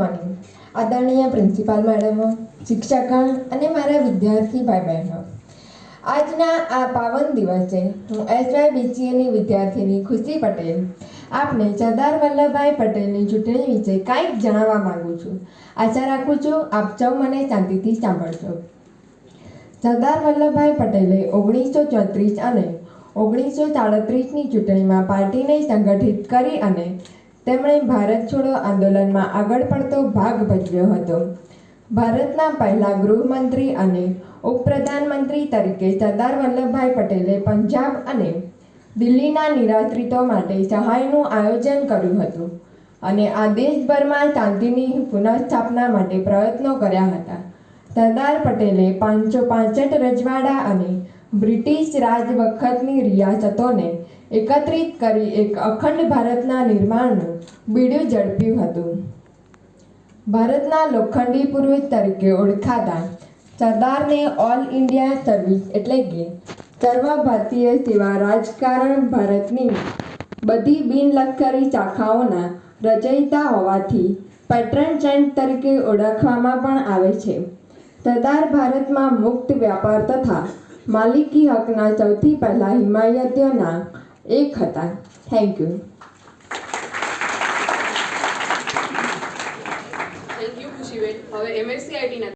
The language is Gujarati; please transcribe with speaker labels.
Speaker 1: મોર્નિંગ આદરણીય પ્રિન્સિપાલ મેડમો, શિક્ષકગણ અને મારા વિદ્યાર્થી ભાઈ બહેનો આજના આ પાવન દિવસે હું એસવાય બીસીએની વિદ્યાર્થીની ખુશી પટેલ. આપને સરદાર વલ્લભભાઈ પટેલની ચૂંટણી વિશે કાંઈક જણાવવા માગું છું. આશા રાખું છું આપ સૌ મને શાંતિથી સાંભળશો. સરદાર વલ્લભભાઈ પટેલે ઓગણીસો ચોત્રીસ અને ઓગણીસો સાડત્રીસની ચૂંટણીમાં પાર્ટીને સંગઠિત કરી અને તેમણે ભારત છોડો આંદોલનમાં આગળ પડતો ભાગ ભજવ્યો હતો. ભારતના પહેલા ગૃહમંત્રી અને ઉપપ્રધાનમંત્રી તરીકે સરદાર વલ્લભભાઈ પટેલે પંજાબ અને દિલ્હીના નિરાશ્રિતો માટે સહાયનું આયોજન કર્યું હતું અને આ દેશભરમાં શાંતિની પુનઃસ્થાપના માટે પ્રયત્નો કર્યા હતા. સરદાર પટેલે પાંચસો પાંસઠ રજવાડા અને બ્રિટિશ રાજ વખતની રિયાસતોને એકત્રિત કરી એક અખંડ ભારતના નિર્માણનું બીડું ઝડપ્યું હતું. ભારતના લોખંડી પુરુષ તરીકે ઓળખાતા સરદારને ઓલ ઇન્ડિયા સર્વિસ એટલે કે સર્વ ભારતીય સેવા રાજકારણ ભારતની બધી બિનલશ્કરી શાખાઓના રચયિતા હોવાથી પેટ્રન ચેન્ટ તરીકે ઓળખવામાં પણ આવે છે. સરદાર ભારતમાં મુક્ત વ્યાપાર તથા માલિકી હકના સૌથી પહેલાં હિમાયતીઓના એક હતા. Thank you
Speaker 2: thank you Khushiben હવે એમએસસી આઈટીના